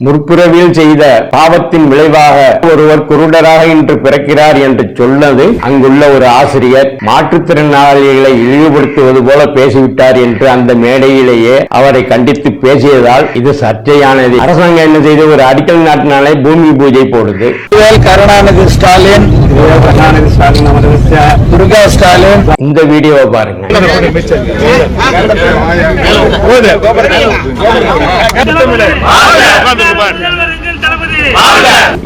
முற்பிறவியில் செய்த பாவத்தின் விளைவாக ஒருவர் குருடராக இன்று பிறக்கிறார் என்று சொன்னது அங்குள்ள ஒரு ஆசிரியர். மாற்றுத்திறனாளிகளை இழிவுபடுத்துவது போல பேசிவிட்டார் என்று அந்த மேடையிலேயே அவரை கண்டித்து பேசியதால் இது சர்ச்சையானது. அரசாங்கம் என்ன செய்து ஒரு அடிக்கல் நாட்டினாலே பூமி பூஜை போடுது. கருணாநிதி ஸ்டாலின் துர்கா ஸ்டாலின் இந்த வீடியோவை பாருங்க.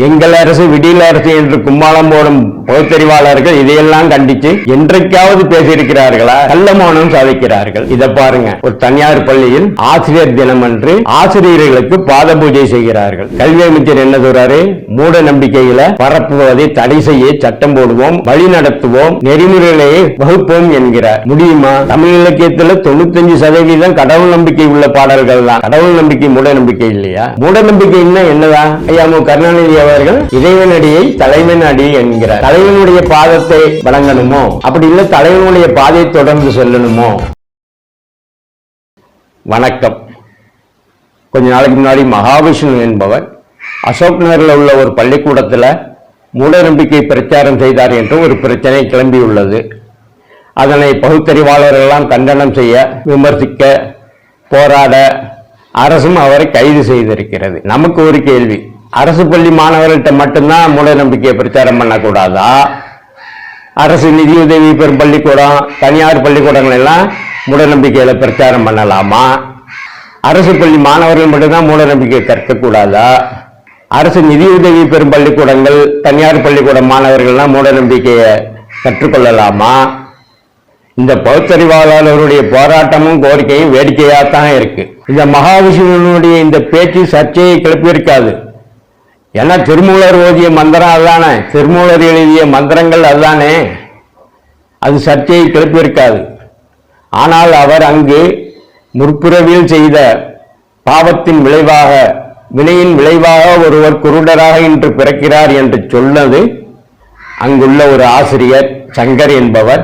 எங்கள் அரசு விடியல் அரசு என்று கும்மாளம் போடும் பகுத்தறிவாளர்கள் இதையெல்லாம் கண்டித்து என்றைக்காவது பேசியிருக்கிறார்களா? கள்ளமௌனம் சாதிக்கிறார்கள். இதை பாருங்க. ஒரு தனியார் பள்ளியில் ஆசிரியர் தினம் அன்று ஆசிரியர்களுக்கு பாத பூஜை செய்கிறார்கள். கல்வி அமைச்சர் என்ன சொல்றாரு? மூட நம்பிக்கைகளை பரப்புவதை தடை செய்ய சட்டம் போடுவோம் வழி நடத்துவோம் நெறிமுறைகளையே வகுப்போம் என்கிறார். முடியுமா? தமிழ் இலக்கியத்துல தொண்ணூத்தஞ்சு சதவீதம் கடவுள் நம்பிக்கை உள்ள பாடல்கள் தான் கடவுள் நம்பிக்கை மூட நம்பிக்கை இல்லையா? மூட நம்பிக்கைன்னா என்னதான்? ஐயா மு. கருணாநிதி அவர்கள் இறைவனடியை தலைவன் அடி என்கிறார். தலைவனுடைய பாதத்தை வணங்கணுமோ? அப்படி இல்ல தலைவனுடைய பாதையை தொடர்ந்து சொல்லணுமோ? வணக்கம். கொஞ்ச நாளைக்கு முன்னாடி மகாவிஷ்ணு என்பவர் அசோக் நகரில் உள்ள ஒரு பள்ளிக்கூடத்தில் மூட நம்பிக்கை பிரச்சாரம் செய்தார் என்று ஒரு பிரச்சனை கிளம்பியுள்ளது. அதனை பகுத்தறிவாளர்களெல்லாம் கண்டனம் செய்ய விமர்சிக்க போராட அரசும் அவரை கைது செய்திருக்கிறது. நமக்கு ஒரு கேள்வி. அரசு பள்ளி மாணவர்கள்ட்ட மட்டும்தான் மூட நம்பிக்கையை பிரச்சாரம் பண்ணக்கூடாதா? அரசு நிதியுதவி பெறும் பள்ளிக்கூடம் தனியார் பள்ளிக்கூடங்கள் எல்லாம் மூட நம்பிக்கையில பிரச்சாரம் பண்ணலாமா? அரசு பள்ளி மாணவர்கள் மட்டும்தான் மூட நம்பிக்கையை கற்கக்கூடாதா அரசு நிதியுதவி பெறும் பள்ளிக்கூடங்கள் தனியார் பள்ளிக்கூட மாணவர்கள்லாம் மூட நம்பிக்கையை கற்றுக்கொள்ளலாமா? இந்த பகுத்தறிவாளர்களுடைய போராட்டமும் கோரிக்கையும் வேடிக்கையாக தான் இருக்கு. இந்த மகாவிஷ்ணுவனுடைய இந்த பேச்சு சர்ச்சையை கிளப்பியிருக்காது. ஏன்னா திருமூலர் ஓதிய மந்திரம் அதுதானே? திருமூலர் எழுதிய மந்திரங்கள் அதுதானே? அது சர்ச்சையை கிளப்பியிருக்காது. ஆனால் அவர் அங்கு முற்பிறவியில் செய்த பாவத்தின் விளைவாக வினையின் விளைவாக ஒருவர் குருடராக இன்று பிறக்கிறார் என்று சொன்னது அங்குள்ள ஒரு ஆசிரியர் சங்கர் என்பவர்.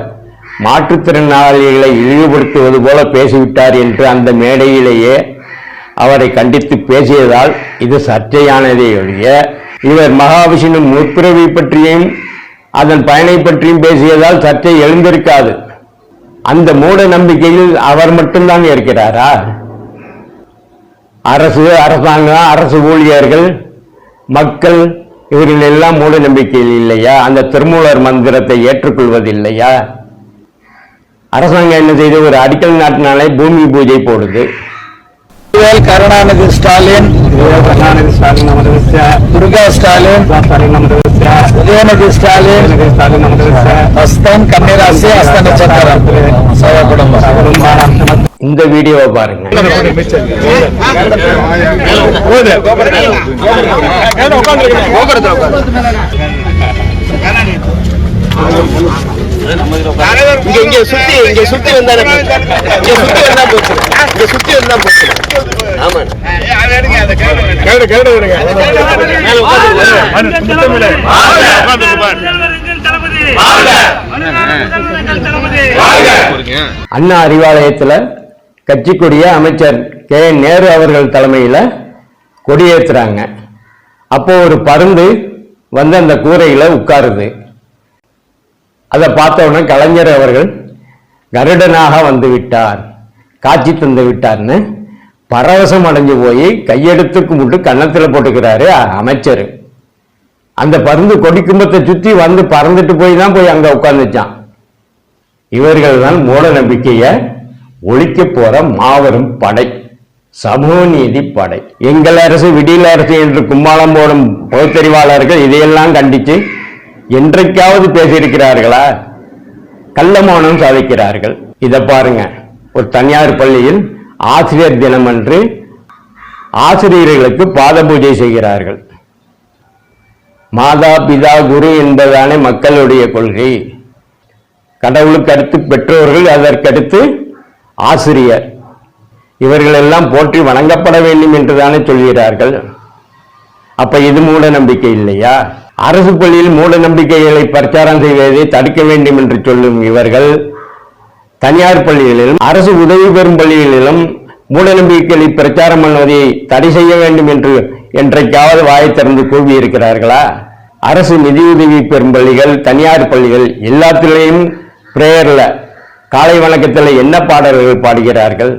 மாற்றுத்திறனாளிகளை இழிவுபடுத்துவது போல பேசிவிட்டார் என்று அந்த மேடையிலேயே அவரை கண்டித்து பேசியதால் இது சர்ச்சையானதே ஒழிய இவர் மகாவிஷ்ணு முற்பிறவி பற்றியும் அதன் பயனை பற்றியும் பேசியதால் சர்ச்சை எழுந்திருக்காது. அந்த மூட நம்பிக்கையில் அவர் மட்டும்தான் இருக்கிறாரா? அரசு அரசாங்கம் அரசு ஊழியர்கள் மக்கள் இவர்கள் எல்லாம் மூட நம்பிக்கையில் இல்லையா? அந்த திருமூலர் மந்திரத்தை ஏற்றுக்கொள்வதில்லையா? அரசாங்கம் என்ன செய்து ஒரு அடிக்கல் நாட்டினாலே பூமி பூஜை போடுது. கருணாநிதி ஸ்டாலின் கருணாநிதி ஸ்டாலின் அவர்களுக்கு துர்கா ஸ்டாலின் ஸ்டாலின் அவர்களுக்கு உதயநிதி ஸ்டாலின் ஸ்டாலின் அவர்களுக்கு ஹஸ்தம் கன்னிராசி ஹஸ்த நட்சத்திரம். சவ குடும்பம் இந்த வீடியோவை பாருங்க. இங்க இங்க சுத்தி இங்க சுத்தி வந்தா இங்க சுத்தி வந்தா போச்சு இங்க சுத்தி வந்தா போச்சு ஆமா. கேடு கேடு அண்ணா அறிவாலயத்துல கட்சி கொடிய அமைச்சர் கே. என் நேரு அவர்கள் தலைமையில கொடியேத்துறாங்க. அப்போ ஒரு பருந்து வந்து அந்த கூரையில உட்காருது. அதை பார்த்தவுடனே கலைஞர் அவர்கள் கருடனாக வந்து விட்டார் காட்சி தந்து விட்டார்னு பரவசம் அடைஞ்சு போய் கையெடுத்து கும்பிட்டு கன்னத்தில் போட்டுக்கிறாரு அமைச்சர். அந்த பருந்து கொடி கும்பத்தை சுற்றி வந்து பறந்துட்டு போய் தான் போய் அங்கே உட்காந்துச்சான் இவர்கள் தான் மூட நம்பிக்கையை ஒழிக்க போற மாபெரும் படை சமூக நீதி படை. எங்கள் அரசு விடியல் அரசு என்று கும்மாளம் போடும் பொதுத்தறிவாளர்கள் இதையெல்லாம் கண்டித்து என்றைக்காவது பேசியிருக்கிறார்களா? கள்ளமானம் சாதிக்கிறார்கள். இதை பாருங்க. ஒரு தனியார் பள்ளியில் ஆசிரியர் தினம் அன்று ஆசிரியர்களுக்கு பாத பூஜை செய்கிறார்கள். மாதா பிதா குரு என்பதானே மக்களுடைய கொள்கை. கடவுளுக்கு அடுத்து பெற்றோர்கள் அதற்கடுத்து ஆசிரியர். இவர்களெல்லாம் போற்றி வணங்கப்பட வேண்டும் என்றுதானே சொல்கிறார்கள். அப்ப இது மூட நம்பிக்கை இல்லையா? அரசு பள்ளியில் மூட நம்பிக்கைகளை பிரச்சாரம் செய்வதை தடுக்க வேண்டும் என்று சொல்லும் இவர்கள் தனியார் பள்ளிகளிலும் அரசு உதவி பெறும் பள்ளிகளிலும் மூட நம்பிக்கைகளை பிரச்சாரம் பண்ணுவதை தடை செய்ய வேண்டும் என்று என்றைக்காவது வாயை திறந்து கூவியிருக்கிறார்களா? அரசு நிதியுதவி பெறும் பள்ளிகள் தனியார் பள்ளிகள் எல்லாத்திலையும் பிரேயரில் காலை வணக்கத்தில் என்ன பாடல்கள் பாடுகிறார்கள்?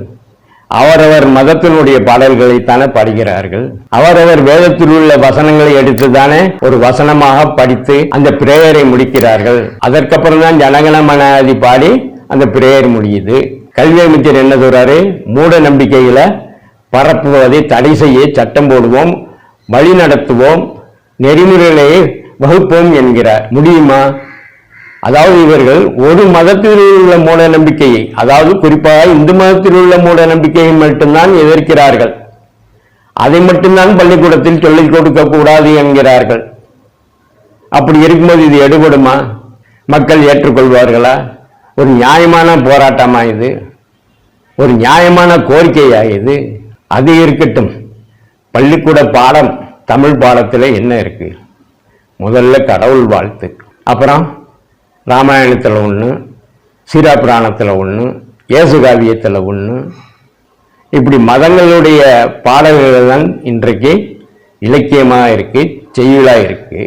அவரவர் மதத்தினுடைய பாடல்களை தானே பாடுகிறார்கள். அவரவர் வேதத்தில் உள்ள வசனங்களை எடுத்து தானே ஒரு வசனமாக படித்து அந்த பிரேயரை முடிக்கிறார்கள். அதற்கப்புறம் தான் ஜனகணமனாதி பாடி அந்த பிரேயர் முடியுது. கல்வி அமைச்சர் என்ன சொல்றாரு? மூட நம்பிக்கைகளை பரப்புவதை தடை செய்ய சட்டம் போடுவோம் வழி நடத்துவோம் நெறிமுறைகளை வகுப்போம் என்கிறார். முடியுமா? அதாவது இவர்கள் ஒரு மதத்தில் உள்ள மூட நம்பிக்கையை அதாவது குறிப்பாக இந்து மதத்தில் உள்ள மூட நம்பிக்கையை மட்டும்தான் எதிர்க்கிறார்கள். அதை மட்டும்தான் பள்ளிக்கூடத்தில் சொல்லிக் கொடுக்க கூடாது என்கிறார்கள். அப்படி இருக்கும்போது இது எடுபடுமா? மக்கள் ஏற்றுக்கொள்வார்களா? ஒரு நியாயமான போராட்டமா இது? ஒரு நியாயமான கோரிக்கையா இது? அது இருக்கட்டும். பள்ளிக்கூட பாடம் தமிழ் பாடத்தில் என்ன இருக்கு? முதல்ல கடவுள் வாழ்த்து. அப்புறம் ராமாயணத்தில் ஒன்று சீரா புராணத்தில் ஒன்று இயேசு காவியத்தில் ஒன்று இப்படி மதங்களுடைய பாடல்கள் தான் இன்றைக்கு இலக்கியமாக இருக்குது செய்யுளாக இருக்குது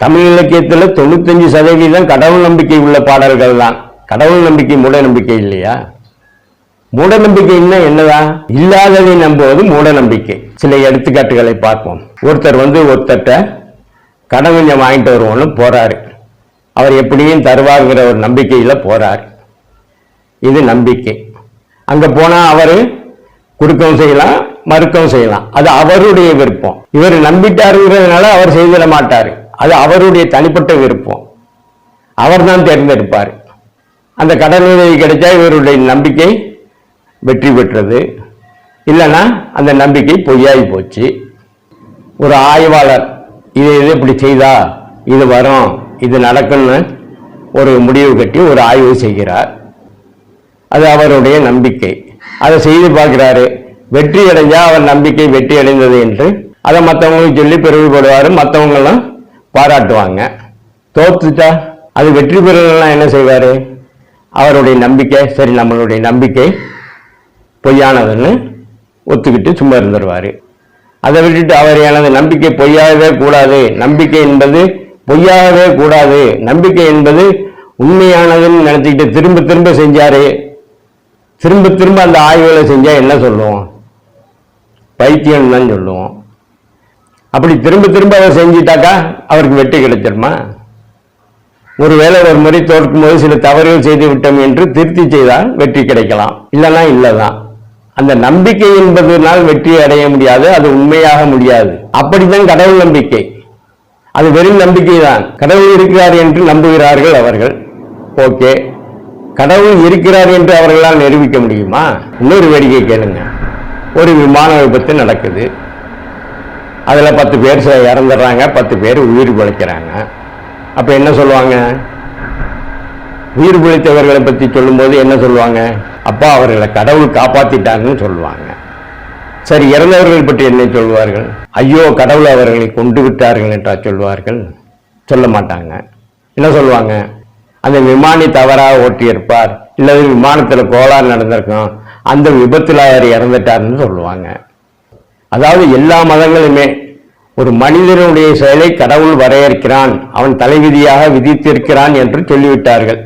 தமிழ் இலக்கியத்தில் தொண்ணூத்தஞ்சு சதவீதம் கடவுள் நம்பிக்கை உள்ள பாடல்கள் தான். கடவுள் நம்பிக்கை மூட நம்பிக்கை இல்லையா? மூட நம்பிக்கைன்னா என்னதான் இல்லாததை நம்புவது மூட நம்பிக்கை. சில எடுத்துக்காட்டுகளை பார்ப்போம். ஒருத்தர் வந்து ஒருத்தர்கிட்ட கடன் கொஞ்சம் வாங்கிட்டு வருவோம்னு போறாரு. அவர் எப்படியும் தருவாருங்கிற ஒரு நம்பிக்கையில் போகிறார் இது நம்பிக்கை. அங்க போனா அவரு கொடுக்கவும் செய்யலாம் மறுக்கவும் செய்யலாம். அது அவருடைய விருப்பம். இவர் நம்பிட்டாருங்கிறதுனால அவர் செய்திட மாட்டார். அது அவருடைய தனிப்பட்ட விருப்பம். அவர் தான் தேர்ந்தெடுப்பார். அந்த கடன் உதவி கிடைச்சா இவருடைய நம்பிக்கை வெற்றி பெற்றது. இல்லைன்னா அந்த நம்பிக்கை பொய்யாகி போச்சு. ஒரு ஆய்வாளர் இது இது இப்படி செய்தா? இது வரும். இது நடக்கும்னு ஒரு முடிவு கட்டி ஒரு ஆய்வு செய்கிறார். அது அவருடைய நம்பிக்கை. அதை செய்து பார்க்கிறாரு. வெற்றி அடைஞ்சா அவர் நம்பிக்கை வெற்றி அடைந்தது என்று. அதை மற்றவங்களுக்கு சொல்லி பெருமைப்படுவார் மற்றவங்களும் பாராட்டுவாங்க. தோத்துட்டா அது வெற்றி பெறலாம் என்ன செய்வார்? அவருடைய நம்பிக்கை சரி நம்மளுடைய நம்பிக்கை பொய்யானதுன்னு ஒத்துக்கிட்டு சும்மா இருந்துருவார். அதை விட்டுட்டு அவர் எனது நம்பிக்கை பொய்யாகவே கூடாது. நம்பிக்கை என்பது பொய்யாகவே கூடாது. நம்பிக்கை என்பது உண்மையானதுன்னு நினைச்சுக்கிட்டு திரும்ப திரும்ப செஞ்சாரு. திரும்ப திரும்ப அந்த ஆய்வுகளை செஞ்சா என்ன சொல்லுவோம்? பைத்தியம் தான் சொல்லுவோம். அப்படி திரும்ப திரும்ப அதை செஞ்சிட்டாக்கா அவருக்கு வெற்றி கிடைச்சிருமா? ஒருவேளை ஒரு முறை தோற்கும் போது சில தவறுகள் செய்து விட்டோம் என்று திருத்தி செய்தால் வெற்றி கிடைக்கலாம். இல்லைன்னா இல்லைதான். அந்த நம்பிக்கை என்பதனால் வெற்றி அடைய முடியாது அது உண்மையாக முடியாது. அப்படித்தான் கடவுள் நம்பிக்கை. அது வெறும் நம்பிக்கை தான் கடவுள் இருக்கிறார் என்று நம்புகிறார்கள் அவர்கள். ஓகே. கடவுள் இருக்கிறார் என்று அவர்களால் நிரூபிக்க முடியுமா? இன்னொரு வேடிக்கை கேளுங்க. ஒரு விமான விபத்து நடக்குது. அதில் பத்து பேர் ச- இறந்துடுறாங்க பத்து பேர் உயிர் பிழைக்கிறாங்க. அப்போ என்ன சொல்லுவாங்க? உயிர் பிழைத்தவர்களை பற்றி சொல்லும்போது என்ன சொல்லுவாங்க? அப்பா அவர்களை கடவுள் காப்பாற்றிட்டாங்கன்னு சொல்லுவாங்க. சரி இறந்தவர்கள் பற்றி என்ன சொல்வார்கள்? ஐயோ கடவுள் அவர்களை கொண்டு விட்டார்கள் என்றா சொல்வார்கள்? சொல்ல மாட்டாங்க. என்ன சொல்லுவாங்க? அந்த விமானி தவறாக ஓட்டியிருப்பார். இல்லது விமானத்தில் கோளாறு நடந்திருக்கும். அந்த விபத்தில் அவர் இறந்துட்டார்னு சொல்லுவாங்க. அதாவது எல்லா மதங்களுமே ஒரு மனிதனுடைய செயலை கடவுள் வரையறுக்கிறான். அவன் தலைவிதியாக விதித்திருக்கிறான் என்று சொல்லிவிட்டார்கள்.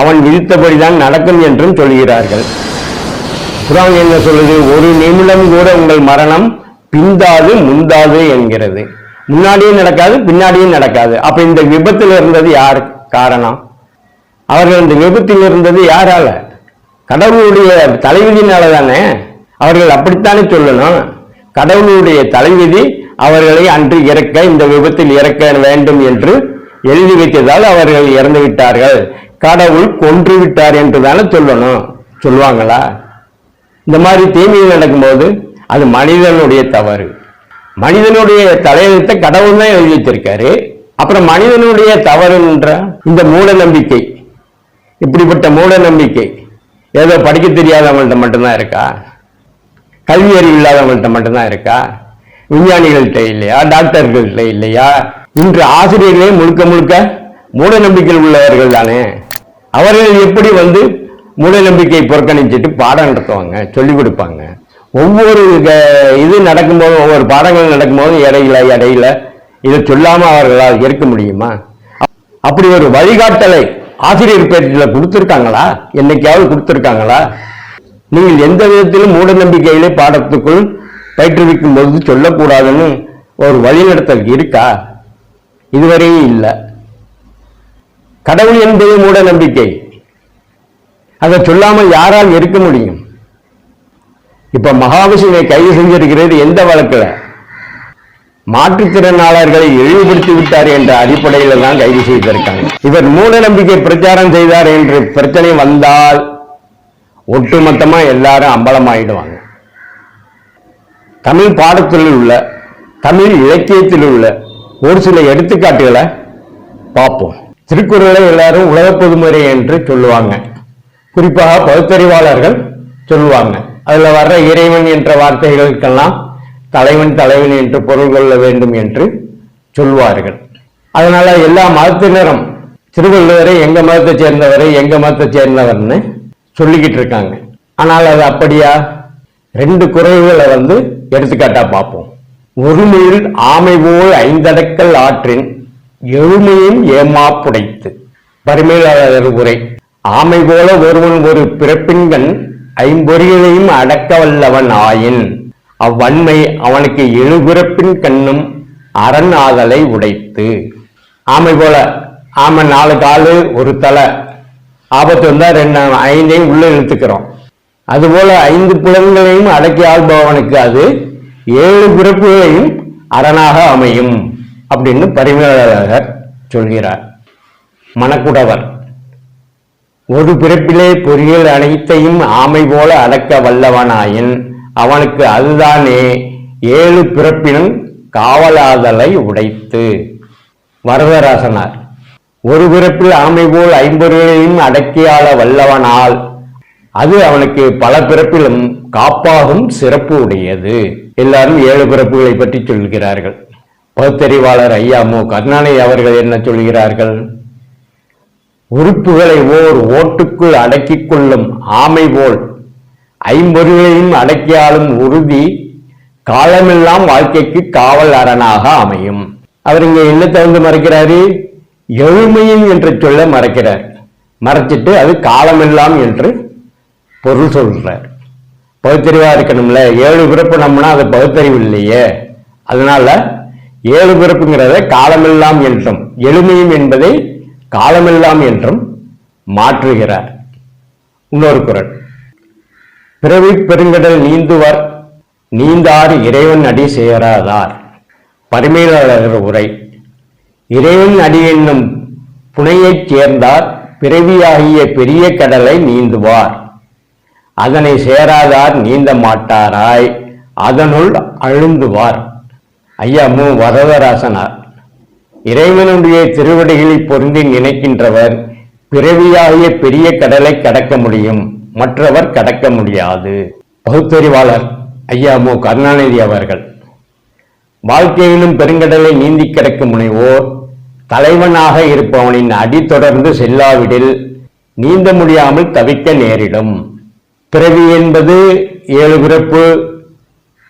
அவன் விதித்தபடிதான் நடக்கும் என்றும் சொல்கிறார்கள். குரான் என்ன சொல்லுது? ஒரு நிமிடம் கூட உங்கள் மரணம் பிந்தாது முந்தாது என்கிறது. முன்னாடியும் நடக்காது பின்னாடியும் நடக்காது. அப்ப இந்த விபத்தில் இருந்தது யார் காரணம்? அவர்கள் இந்த விபத்தில் இருந்தது யாரால? கடவுளுடைய தலைவிதினால தானே அவர்கள் அப்படித்தானே சொல்லணும்? கடவுளுடைய தலைவிதி அவர்களை அன்று இறக்க இந்த விபத்தில் இறக்க வேண்டும் என்று எழுதி வைத்ததால் அவர்கள் இறந்து விட்டார்கள் கடவுள் கொன்று விட்டார் என்று தானே சொல்லணும்? சொல்லுவாங்களா? இந்த மாதிரி தீமைகள் நடக்கும்போது அது மனிதனுடைய தவறு. மனிதனுடைய தலையெழுத்தை கடவுள் தான் எழுதி வச்சிருக்காரு. அப்புறம் மனிதனுடைய தவறுன்ற இந்த மூட நம்பிக்கை இப்படிப்பட்ட மூட நம்பிக்கை ஏதோ படிக்க தெரியாதவங்கள்ட்ட மட்டும்தான் இருக்கா? கல்வி அறிவு இல்லாதவங்கள்ட்ட மட்டும்தான் இருக்கா? விஞ்ஞானிகள்கிட்ட இல்லையா? டாக்டர்கள்ட்ட இல்லையா? இன்று ஆசிரியர்களே முழுக்க முழுக்க மூட நம்பிக்கையில் உள்ளவர்கள் தானே. அவர்கள் எப்படி வந்து மூட நம்பிக்கையை புறக்கணிச்சிட்டு பாடம் நடத்துவாங்க சொல்லிக் கொடுப்பாங்க. ஒவ்வொரு இது நடக்கும்போதும் ஒவ்வொரு பாடங்கள் நடக்கும்போதும் இடையில இடையில இதை சொல்லாம அவர்களால் இருக்க முடியுமா? அப்படி ஒரு வழிகாட்டலை ஆசிரியர் பேட்டில் கொடுத்துருக்காங்களா? என்னைக்காவது கொடுத்துருக்காங்களா? நீங்கள் எந்த விதத்திலும் மூட நம்பிக்கையிலே பாடத்துக்குள் பயிற்றுவிக்கும் போது சொல்லக்கூடாதுன்னு ஒரு வழிநடத்தல் இருக்கா? இதுவரையும் இல்லை. கடவுள் என்பது மூட நம்பிக்கை அதை சொல்லாமல் யாரால் இருக்க முடியும்? இப்ப மகாவிஷ்ணுவை கைது செஞ்சிருக்கிறது எந்த வழக்குல? மாற்றுத்திறனாளர்களை இழிவுபடுத்தி விட்டார் என்ற அடிப்படையில தான் கைது செய்திருக்காங்க. இவர் மூட நம்பிக்கை பிரச்சாரம் செய்தார் என்று பிரச்சனை வந்தால் ஒட்டுமொத்தமா எல்லாரும் அம்பலமாயிடுவாங்க. தமிழ் பாடத்தில் உள்ள தமிழ் இலக்கியத்தில் உள்ள ஒரு சில எடுத்துக்காட்டுகளை பார்ப்போம். திருக்குறளை எல்லாரும் உலக பொதுமுறை என்று சொல்லுவாங்க. குறிப்பாக பகுத்தறிவாளர்கள் சொல்லுவாங்க. அதுல வர்ற இறைவன் என்ற வார்த்தைகளுக்கெல்லாம் தலைவன் தலைவன் என்று பொருள் கொள்ள வேண்டும் என்று சொல்வார்கள் அதனால எல்லா மதத்தினரும் திருவள்ளுவரை எங்க மதத்தை சேர்ந்தவரை எங்க மதத்தை சேர்ந்தவர்னு சொல்லிக்கிட்டு இருக்காங்க. ஆனால் அது அப்படியா? ரெண்டு குறைவுகளை வந்து எடுத்துக்காட்டா பார்ப்போம். ஒருமையில் ஆமை போல் ஐந்தடக்கல் ஆற்றின் எழுமையும் ஏமாப்புடைத்து. பரிமையாளர் உரை. ஆமை போல ஒருவன் ஒரு பிறப்பின்கண் ஐம்பொறிகளையும் அடக்க வல்லவன் ஆயின். அவ்வன்மை அவனுக்கு எழுபிறப்பின் கண்ணும் அரண் ஆதலை உடைத்து. ஆமை போல ஆமை நாலு காலு ஒரு தலை. ஆபத்து வந்தா ரெண்டு ஐந்தையும் உள்ள இழுத்துக்கிறோம். அதுபோல ஐந்து புலன்களையும் அடக்கி ஆள்பவனுக்கு அது ஏழு பிறப்புகளையும் அரணாக அமையும் அப்படின்னு பரிமையாளர் சொல்கிறார். மணக்குடவர். ஒரு பிறப்பிலே பொறியியல் அனைத்தையும் ஆமை போல அடக்க வல்லவனாயின் அவனுக்கு அதுதானே ஏழு பிறப்பினும் காவலாதலை உடைத்து. வரதராசனார் ஒரு பிறப்பில் ஆமை போல் ஐம்பொருளையும் அடக்கியாள வல்லவனால் அது அவனுக்கு பல பிறப்பிலும் காப்பாகும் சிறப்பு உடையது. எல்லாரும் ஏழு பிறப்புகளை பற்றி சொல்கிறார்கள். பகுத்தறிவாளர் ஐயா மு. கருணாநிதி அவர்கள் என்ன சொல்கிறார்கள்? உறுப்புகளை ஓர் ஓட்டுக்குள் அடக்கிக் கொள்ளும் ஆமை போல். ஐம்பொருளையும் அடக்கியாலும் உறுதி காலமெல்லாம் வாழ்க்கைக்கு காவல் அரணாக அமையும். அவர் இங்க என்ன தகுந்து மறைக்கிறாரு? எழுமையும் என்று சொல்ல மறைக்கிறார். மறைச்சிட்டு அது காலமெல்லாம் என்று பொருள் சொல்றார். பகுத்தறிவா இருக்கணும்ல? ஏழு பிறப்பு நம்மனா அது பகுத்தறிவு இல்லையே. அதனால ஏழு பிறப்புங்கிறத காலமெல்லாம் என்றும் எளிமையும் என்பதை காலமெல்லாம் என்றும் மாற்றுகிறார். இன்னொரு குரல். பிறவி பெருங்கடல் நீந்துவர் நீந்தார் இறைவன் அடி சேராதார். பரிமையாளர் உரை. இறைவன் அடி என்னும் புனையைச் சேர்ந்தார் பிறவியாகிய பெரிய கடலை நீந்துவார். அதனை சேராதார் நீந்த மாட்டாராய் அதனுள் அழுந்துவார். ஐயா மு. வரதராசனார். இறைவனுடைய திருவடிகளில் பொருந்தி நினைக்கின்றவர் பிறவியாகிய பெரிய கடலை கடக்க முடியும் மற்றவர் கடக்க முடியாது. பகுத்தறிவாளர் ஐயா மு. கருணாநிதி அவர்கள் வாழ்க்கையிலும் பெருங்கடலை நீந்தி கிடக்க முனைவோர் தலைவனாக இருப்பவனின் அடி தொடர்ந்து செல்லாவிடில் நீந்த முடியாமல் தவிக்க நேரிடும். பிறவி என்பது ஏழு பிறப்பு.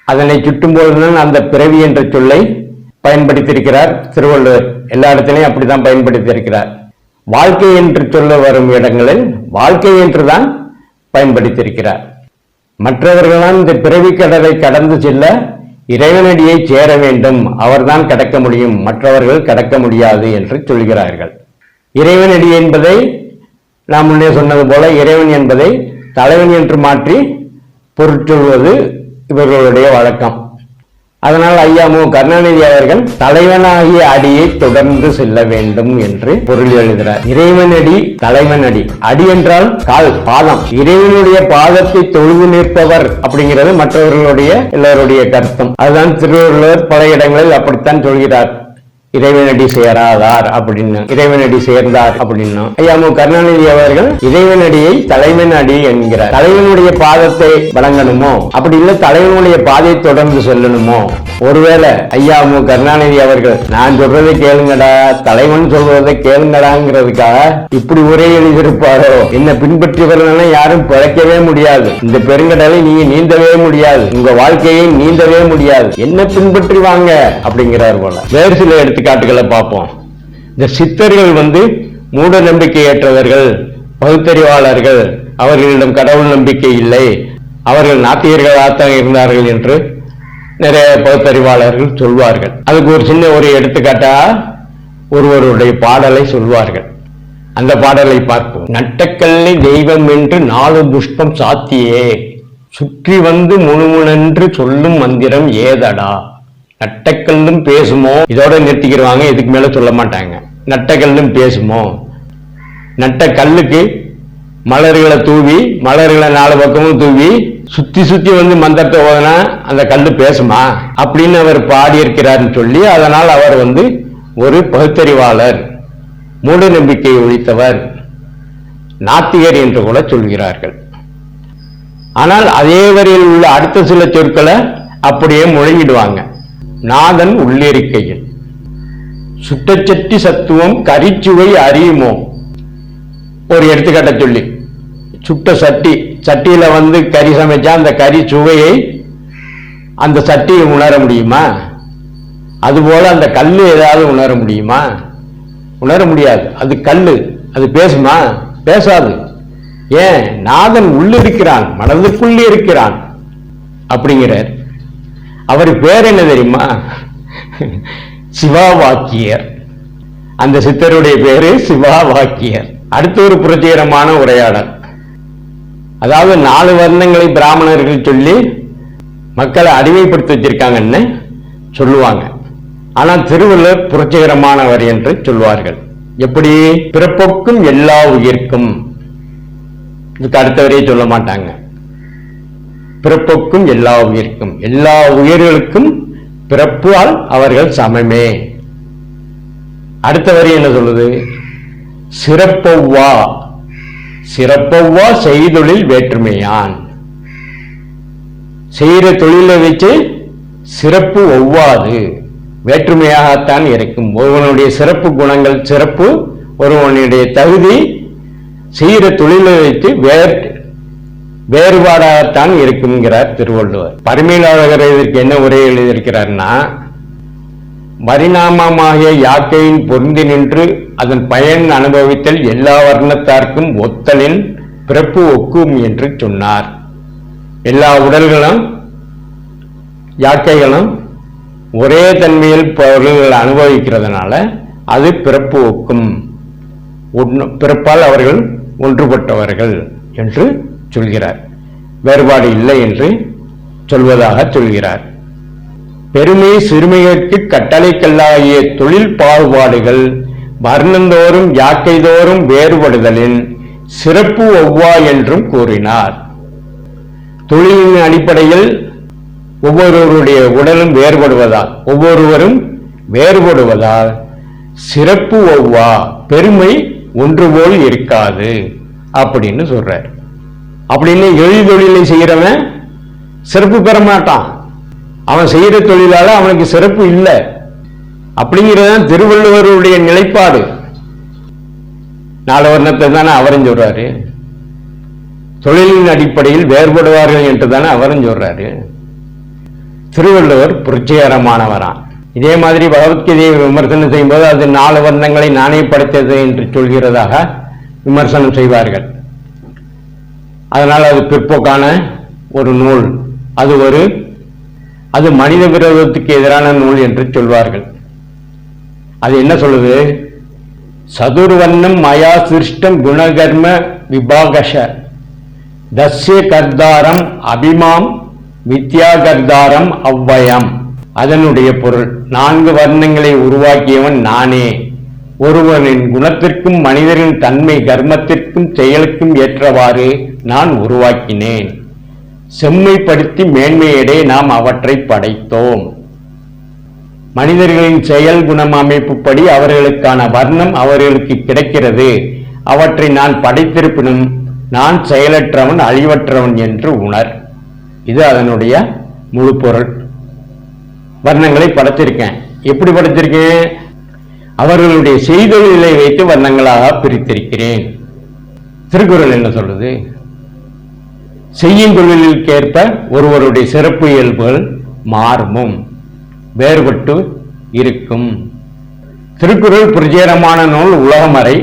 அதனை சுட்டும்போதுதான் அந்த பிறவி என்ற சொல்லை பயன்படுத்தியிருக்கிறார். திருவள்ளுவர் எல்லா இடத்திலையும் அப்படித்தான் பயன்படுத்தியிருக்கிறார். வாழ்க்கை என்று சொல்ல வரும் இடங்களில் வாழ்க்கை என்று தான் பயன்படுத்தியிருக்கிறார். மற்றவர்களால் இந்த பிறவி கடலை கடந்து செல்ல இறைவனடியை சேர வேண்டும். அவர்தான் கடக்க முடியும். மற்றவர்கள் கடக்க முடியாது என்று சொல்கிறார்கள். இறைவனடி என்பதை நாம் முன்னே சொன்னது போல இறைவன் என்பதை தலைவன் என்று மாற்றி பொருட்சொல்வது இவர்களுடைய வழக்கம். அதனால் ஐயா மு. கருணாநிதி அவர்கள் தலைவனாகிய அடியை தொடர்ந்து செல்ல வேண்டும் என்று பொருள் எழுதுகிறார். இறைவனடி தலைவனடி அடி என்றால் கால் பாதம். இறைவனுடைய பாதத்தை தொழுது நிற்பவர் அப்படிங்கிறது மற்றவர்களுடைய எல்லோருடைய கருத்தம். அதுதான் திருவள்ளுவர் பல இடங்களில் அப்படித்தான் சொல்கிறார். இறைவனடி சேராதார் அப்படின்னு இறைவனடி சேர்ந்தார் அப்படின்னு. ஐயா மு. கருணாநிதி அவர்கள் இறைவனடியை தலைவன் அடி என்கிறார். தலைவனுடைய பாதத்தை வழங்கணுமோ அப்படி இல்லை தலைவனுடைய பாதையை தொடர்ந்து செல்லணுமோ? ஒருவேளை ஐயா மு. கருணாநிதி அவர்கள் நான் சொல்றதை கேளுங்கடா தலைவன் சொல்றதை கேளுங்கடாங்கிறதுக்காக இப்படி உரை எழுதியிருப்பாரோ? என்ன பின்பற்றியவர்கள் யாரும் பிழைக்கவே முடியாது. இந்த பெருங்கடலை நீங்க நீந்தவே முடியாது. உங்க வாழ்க்கையை நீந்தவே முடியாது. என்ன பின்பற்றி வாங்க அப்படிங்கிறார் போல. வேறு சில எடுத்துக்காட்டுகளை பார்ப்போம். இந்த சித்தர்கள் வந்து மூட நம்பிக்கை ஏற்றவர்கள் பகுத்தறிவாளர்கள். அவர்களிடம் கடவுள் நம்பிக்கை இல்லை. அவர்கள் நாத்திகர்களாகத்தான் இருந்தார்கள் என்று நிறைய பகுத்தறிவாளர்கள் சொல்வார்கள். அதுக்கு ஒரு சின்ன ஒரு எடுத்துக்காட்டா ஒருவருடைய பாடலை சொல்வார்கள். அந்த பாடலை பார்ப்போம். நட்டக்கல்லை தெய்வம் என்று நாலு புஷ்பம் சாத்தியே. சுற்றி வந்து முணுமுணென்று சொல்லும் மந்திரம் ஏதடா? நட்டக்கல்லும் பேசுமோ? இதோட நிறுத்திக்கிடுவாங்க இதுக்கு மேல சொல்ல மாட்டாங்க. நட்டக்கல்லும் பேசுமோ? நட்ட கல்லுக்கு மலர்களை தூவி மலர்களை நாலு பக்கமும் தூவி சுத்தி சுத்தி வந்து மந்திரத்தை ஓதனா அந்த கல் பேசுமா? அப்படின்னு அவர் பாடியிருக்கிறார்னு சொல்லி அதனால் அவர் வந்து ஒரு பகுத்தறிவாளர் மூட நம்பிக்கை ஒழித்தவர் நாத்திகர் என்று கூட சொல்கிறார்கள். ஆனால் அதே வரியில் உள்ள அடுத்த சில சொற்களை அப்படியே முழங்கிடுவாங்க. நாதன் உள்ளிருக்கையில். சுட்டச்சட்டி சத்துவம் கரிச்சுவை அறியுமோ? ஒரு எடுத்துக்காட்ட சொல்லி. சுட்ட சட்டி சட்டியில வந்து கறி சமைச்சா அந்த கறி சுவையை அந்த சட்டியை உணர முடியுமா? அதுபோல அந்த கல் ஏதாவது உணர முடியுமா? உணர முடியாது. அது கல் அது பேசுமா? பேசாது. ஏன்? நாதன் உள்ளிருக்கிறான் மனதுக்குள்ளே இருக்கிறான். அப்படிங்கிறார். அவர் பேர் என்ன தெரியுமா? சிவா வாக்கியர் அந்த சித்தருடைய பேரு சிவா வாக்கியர் அடுத்த ஒரு புரட்சிகரமான உரையாடல். அதாவது நாலு வர்ணங்களை பிராமணர்கள் சொல்லி மக்களை அடிமைப்படுத்தி வச்சிருக்காங்கன்னு சொல்லுவாங்க. ஆனால் திருவள்ளுவர் புரட்சிகரமானவர் என்று சொல்வார்கள். எப்படி? பிறப்போக்கும் எல்லா உயிர்க்கும். இதுக்கு அடுத்தவரையே சொல்ல மாட்டாங்க. பிறப்புக்கும் எல்லா உயிர்க்கும் எல்லா உயிர்களுக்கும் பிறப்பால் அவர்கள் சமமே. அடுத்த வரி என்ன சொல்லுது? சிறப்பவ்வா சிறப்பொவ்வா செய்தொழில் வேற்றுமையான். செய்கிற தொழிலை வச்சு சிறப்பு ஒவ்வாது. வேற்றுமையாகத்தான் இருக்கும். ஒருவனுடைய சிறப்பு குணங்கள் சிறப்பு ஒருவனுடைய தகுதி செய்கிற தொழிலை வைத்து வேற்று வேறுபாடாகத்தான் இருக்குங்கிறார் திருவள்ளுவர். பரிமையாளர் இதற்கு என்ன உரை எழுதியிருக்கிறார்னா பரிணாமமாகிய யாக்கையின் பொருந்தி நின்று அதன் பயன் அனுபவித்தல் எல்லா வர்ணத்தார்க்கும் ஒத்தலின் பிறப்பு ஒக்கும் என்று சொன்னார். எல்லா உடல்களும் யாக்கைகளும் ஒரே தன்மையில் பொருள்கள் அனுபவிக்கிறதுனால அது பிறப்பு ஒக்கும். ஒன்று- பிறப்பால் அவர்கள் ஒன்றுபட்டவர்கள் என்று சொல்கிறார். வேறுபாடு இல்லை என்று சொல்வதாக சொல்கிறார். பெருமை சிறுமைகளுக்கு கட்டளைக்கல்லாகிய தொழில் பாகுபாடுகள் வர்ணந்தோறும் யாக்கைதோறும் வேறுபடுதலின் சிறப்பு ஒவ்வா என்றும் கூறினார். தொழிலின் அடிப்படையில் ஒவ்வொருவருடைய உடலும் வேறுபடுவதால் ஒவ்வொருவரும் வேறுபடுவதால் சிறப்பு ஒவ்வா பெருமை ஒன்று போல் இருக்காது அப்படின்னு சொல்றார். அப்படின்னு எழுதி தொழிலை செய்கிறவன் சிறப்பு பெற மாட்டான் அவன் செய்கிற தொழிலால் அவனுக்கு சிறப்பு இல்லை. அப்படிங்கிறதான் திருவள்ளுவருடைய நிலைப்பாடு. நாலவர்ணத்தை தானே அவரும் சொல்றாரு. தொழிலின் அடிப்படையில் வேறுபடுவார்கள் என்று தானே அவரும் சொல்றாரு. திருவள்ளுவர் புரட்சிகரமானவரான் இதே மாதிரி பகவத்கீதையை விமர்சனம் செய்யும்போது அது நாலு வர்ணங்களை நானே படைத்தது என்று சொல்கிறதாக விமர்சனம் செய்வார்கள். அதனால் அது பிற்போக்கான ஒரு நூல். அது ஒரு அது மனித விரோதத்துக்கு எதிரான நூல் என்று சொல்வார்கள். அது என்ன சொல்லுது? சதுர்வர்ணம் மயா சிருஷ்டம் குணகர்ம விபாகஷ. தஸ்ய கர்தாரம் அபிமாம் வித்யா கர்தாரம் அவ்வயம். அதனுடைய பொருள் நான்கு வர்ணங்களை உருவாக்கியவன் நானே. ஒருவனின் குணத்திற்கும் மனிதரின் தன்மை கர்மத்திற்கும் செயலுக்கும் ஏற்றவாறு நான் உருவாக்கினேன். செம்மைப்படுத்தி மேன்மையிடையே நாம் அவற்றை படைத்தோம். மனிதர்களின் செயல் குணம் அமைப்புப்படி அவர்களுக்கான வர்ணம் அவர்களுக்கு கிடைக்கிறது. அவற்றை நான் படைத்திருப்பினும் நான் செயலற்றவன் அழிவற்றவன் என்று உணர். இது அதனுடைய முழு பொருள் வர்ணங்களை படைத்திருக்கேன். எப்படி படைத்திருக்கேன்? அவர்களுடைய செய்தொழிலை வைத்து வண்ணங்களாக பிரித்திருக்கிறேன். திருக்குறள் என்ன சொல்லுது செய்யும் தொழிலுக்கேற்ப ஒருவருடைய சிறப்பு இயல்புகள் மாறுமும் வேறுபட்டு இருக்கும். திருக்குறள் பிரஜேரமான நூல் உலகமறை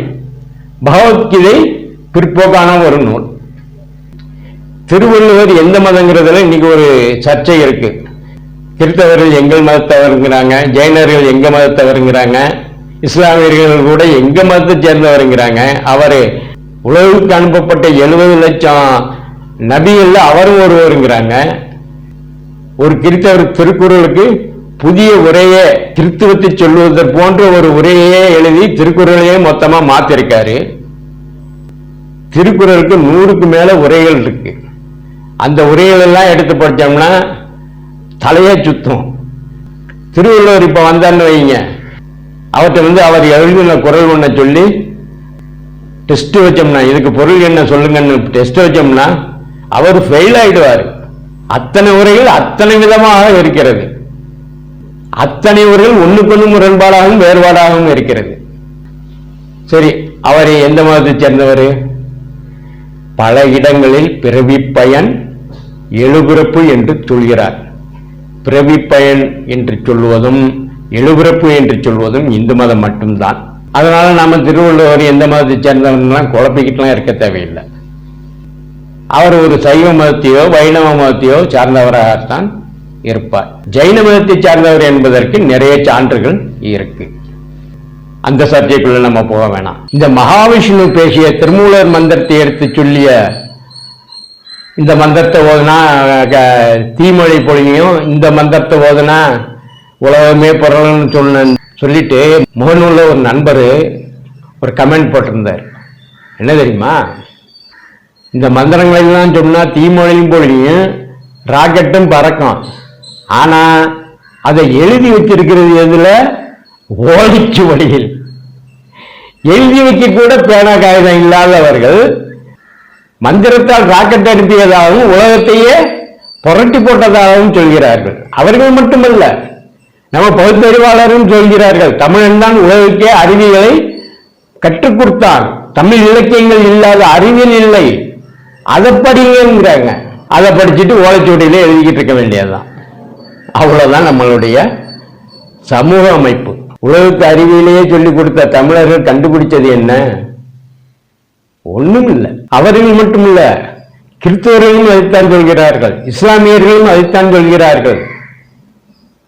பகவத்கீதை பிற்போக்கான ஒரு நூல். திருவள்ளுவர் எந்த மதங்கிறதுல இன்னைக்கு ஒரு சர்ச்சை இருக்கு. கிறிஸ்தவர்கள் எங்கள் மதத்தவருங்கிறாங்க ஜெயினர்கள் எங்கள் மதத்தவருங்கிறாங்க இஸ்லாமியர்கள் கூட எங்க மதத்தை சேர்ந்தவருங்கிறாங்க? அவரு உலகுக்கு அனுப்பப்பட்ட எழுபது லட்சம் நபிகள்ல அவரும் ஒருவருங்கிறாங்க. ஒரு கிறித்தவர் திருக்குறளுக்கு புதிய உரையை கிறிஸ்துவத்தை சொல்லுவதற்கு போன்ற ஒரு உரையே எழுதி திருக்குறளையே மொத்தமா மாத்திருக்காரு. திருக்குறளுக்கு நூறுக்கு மேல உரைகள் இருக்கு. அந்த உரைகள் எல்லாம் எடுத்து படிச்சோம்னா தலையே சுத்தம். திருவள்ளுவர் இப்ப வந்தான்னு வைங்க அவற்றை வந்து அவர் எழுதின குரல் ஒண்ண சொல்லி டெஸ்ட் வச்சோம்னா இதுக்கு பொருள் என்ன சொல்லுங்கன்னு டெஸ்ட் வச்சோம்னா அவர் ஃபெயில் ஆயிடுவார். அத்தனை உரைகள் அத்தனை விதமாக இருக்கிறது. அத்தனை உரைகள் ஒன்றுக்கொன்று முரண்பாடாகவும் வேறுபாடாகவும் இருக்கிறது. சரி அவர் எந்த மதத்தை சேர்ந்தவர்? பல இடங்களில் பிறவி பயன் எழுபிறப்பு என்று சொல்கிறார். பிறவி பயன் என்று சொல்வதும் எழுபிறப்பு என்று சொல்வதும் இந்து மதம் மட்டும்தான். அதனால நாம திருவள்ளுவர் எந்த மதத்தை சேர்ந்தவன்லாம் குழப்பிக்கிட்டுலாம் இருக்க தேவையில்லை. அவர் ஒரு சைவ மதத்தையோ வைணவ மதத்தையோ சார்ந்தவராகத்தான் இருப்பார். ஜெயின மதத்தை சார்ந்தவர் என்பதற்கு நிறைய சான்றுகள் இருக்கு. அந்த சர்ச்சைக்குள்ள நம்ம போக வேணாம். இந்த மகாவிஷ்ணு பேசிய திருமூலர் மந்திரத்தை எடுத்து சொல்லிய இந்த மந்திரத்தை ஓதுனா க- தீமழை பொழியும் இந்த மந்திரத்தை ஓதுனா உலகமே பரவலன்னு சொன்ன சொல்லிட்டு முகநூலில் ஒரு நண்பர் ஒரு கமெண்ட் போட்டிருந்தார். என்ன தெரியுமா? இந்த மந்திரங்களெல்லாம் சொன்னால் தீமொழியும் பொழியும் ராக்கெட்டும் பறக்கும். ஆனால் அதை எழுதி வச்சிருக்கிறது எதில்? ஓடிச்சு வழியில். எழுதி வைக்க கூட பேனா காகிதம் இல்லாதவர்கள் மந்திரத்தால் ராக்கெட் அனுப்பியதாகவும் உலகத்தையே புரட்டி போட்டதாகவும் சொல்கிறார்கள். அவர்கள் மட்டுமல்ல நம்ம பகுத்தறிவாளரும் சொல்கிறார்கள் தமிழன் தான் உலகுக்கே அறிவியலை கற்றுக் கொடுத்தான். தமிழ் இலக்கியங்கள் இல்லாத அறிவியல் இல்லை. அதை படிங்கிறாங்க அதை படிச்சுட்டு ஓலைச்சுவடியில எழுதிக்கிட்டு இருக்க வேண்டியதுதான். அவ்வளவுதான் நம்மளுடைய சமூக அமைப்பு. உலகுக்கு அறிவியலையே சொல்லிக் கொடுத்த தமிழர்கள் கண்டுபிடிச்சது என்ன? ஒண்ணும் இல்லை. அவர்கள் மட்டுமில்ல கிறிஸ்தவர்களும் அதைத்தான் சொல்கிறார்கள். இஸ்லாமியர்களும் அதைத்தான் சொல்கிறார்கள்.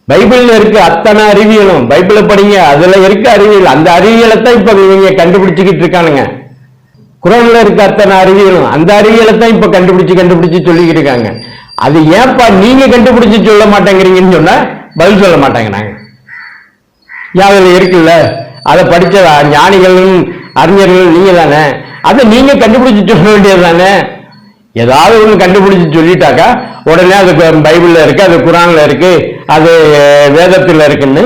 பைபிள்ல இருக்க அத்தனை அறிவியலும். பைபிள படிங்க அதுல இருக்க அறிவியல். அந்த அறிவியலை தான் இப்ப இவங்க கண்டுபிடிச்சுக்கிட்டு இருக்கானுங்க. குரான்ல இருக்க அத்தனை அறிவியலும் அந்த அறிவியலை தான் இப்ப கண்டுபிடிச்சு கண்டுபிடிச்சு சொல்லிக்கிட்டு இருக்காங்க. அது ஏன்பா நீங்க கண்டுபிடிச்சு சொல்ல மாட்டேங்கிறீங்கன்னு சொன்னா பதில் சொல்ல மாட்டாங்க நாங்க ஏன் இருக்குல்ல? அதை படிச்ச ஞானிகளும் அறிஞர்களும் நீங்க தானே அதை நீங்க கண்டுபிடிச்சு சொல்ல வேண்டியது தானே ஏதாவது ஒன்று கண்டுபிடிச்சு சொல்லிட்டாக்கா உடனே அது பைபிளில் இருக்கு அது குரானில் இருக்கு அது வேதத்தில் இருக்குன்னு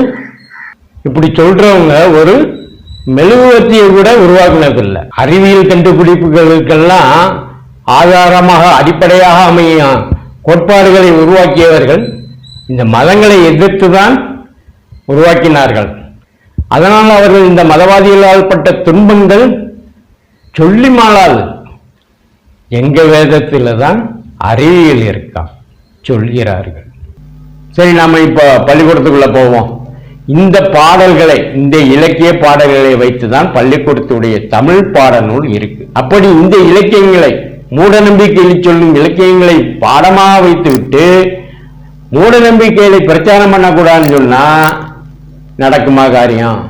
இப்படி சொல்றவங்க ஒரு மெழுகுவர்த்தியை கூட உருவாக்குனதில்லை. அறிவியல் கண்டுபிடிப்புகளுக்கெல்லாம் ஆதாரமாக அடிப்படையாக அமையும் கோட்பாடுகளை உருவாக்கியவர்கள் இந்த மதங்களை எதிர்த்து தான் உருவாக்கினார்கள். அதனால் அவர்கள் இந்த மதவாதிகளால் பட்ட துன்பங்கள் சொல்லி மாளாது எங்கள் வேதத்தில் தான் அறிவியல் இருக்கா? சொல்கிறார்கள். சரி நாம் இப்போ பள்ளிக்கூடத்துக்குள்ளே போவோம். இந்த பாடல்களை இந்த இலக்கிய பாடல்களை வைத்து தான் பள்ளிக்கூடத்துடைய தமிழ் பாடநூல் இருக்கு. அப்படி இந்த இலக்கியங்களை மூட நம்பிக்கையில் சொல்லும் இலக்கியங்களை பாடமாக வைத்துவிட்டு மூட நம்பிக்கைகளை பிரச்சாரம் பண்ணக்கூடாதுன்னு சொன்னா நடக்குமா காரியம்?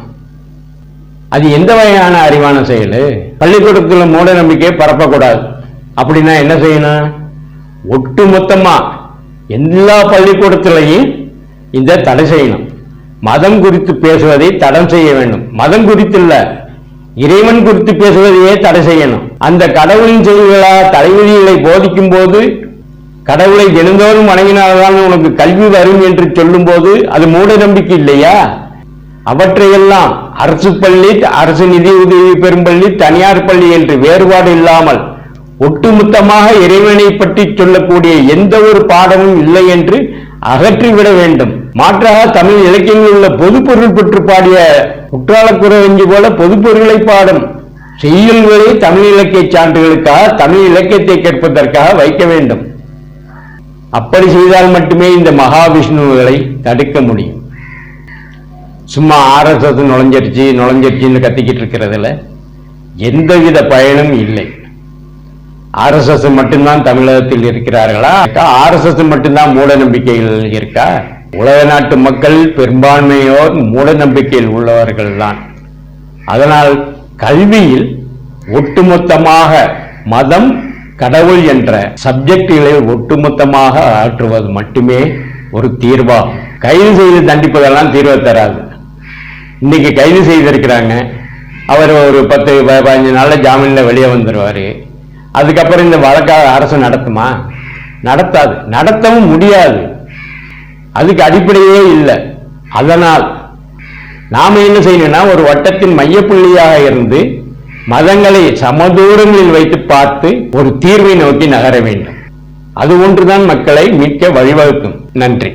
அது எந்த வகையான அறிவான செயல்? பள்ளிக்கூடத்தில் மூட நம்பிக்கையை பரப்பக்கூடாது. அப்படின்னா என்ன செய்யணும்? ஒட்டு மொத்தமா எல்லா பள்ளிக்கூடத்திலையும் இந்த தடை செய்யணும். மதம் குறித்து பேசுவதை தடை செய்ய வேண்டும். மதம் குறித்து இல்ல இறைவன் குறித்து பேசுவதையே தடை செய்யணும். அந்த கடவுளின் செய்திகளா தலைவிதிகளை போதிக்கும் போது கடவுளை தினந்தோறும் வணங்கினால்தான் உனக்கு கல்வி வரும் என்று சொல்லும்போது அது மூட நம்பிக்கை இல்லையா? அவற்றையெல்லாம் அரசு பள்ளி அரசு நிதி உதவி பெறும் பள்ளி தனியார் பள்ளி என்று வேறுபாடு இல்லாமல் ஒட்டுமொத்தமாக இறைவனை பற்றி சொல்லக்கூடிய எந்த ஒரு பாடமும் இல்லை என்று அகற்றிவிட வேண்டும். மாற்றாக தமிழ் இலக்கியங்களில் உள்ள பொதுப்பொருள் பெற்று பாடிய குற்றாலக்குறவஞ்சி போல பொதுப்பொருளை பாடும் செய்யுள்களை தமிழ் இலக்கிய சான்றுகளுக்காக தமிழ் இலக்கியத்தை கேட்பதற்காக வைக்க வேண்டும். அப்படி செய்தால் மட்டுமே இந்த மகாவிஷ்ணுகளை தடுக்க முடியும். சும்மா ஆர்எஸ்எஸ் நுழைஞ்சிருச்சு நுழைஞ்சிருச்சுன்னு கத்திக்கிட்டு இருக்கிறதுல எந்தவித பயனும் இல்லை. ஆர்எஸ்எஸ் மட்டும்தான் தமிழகத்தில் இருக்கிறார்களா? ஆர்எஸ்எஸ் மட்டும்தான் மூட நம்பிக்கைகள் இருக்கா? உலக நாட்டு மக்கள் பெரும்பான்மையோர் மூட நம்பிக்கையில் உள்ளவர்கள் தான் அதனால் கல்வியில் ஒட்டுமொத்தமாக மதம் கடவுள் என்ற சப்ஜெக்டுகளை ஒட்டுமொத்தமாக ஆற்றுவது மட்டுமே ஒரு தீர்வாகும். கைது செய்து தண்டிப்பதெல்லாம் தீர்வை தராது. இன்னைக்கு கைது செய்திருக்கிறாங்க. அவர் ஒரு பத்து பதினஞ்சு நாளில் ஜாமீனில் வெளியே வந்துடுவாரு அதுக்கப்புறம் இந்த வழக்காக அரசு நடத்துமா? நடத்தாது. நடத்தவும் முடியாது. அதுக்கு அடிப்படையே இல்லை. அதனால் நாம் என்ன செய்யணும்னா ஒரு வட்டத்தின் மையப்புள்ளியாக இருந்து மதங்களை சமதூரங்களில் வைத்து பார்த்து ஒரு தீர்வை நோக்கி நகர வேண்டும். அது ஒன்றுதான் மக்களை மீட்க வழிவகுக்கும். நன்றி.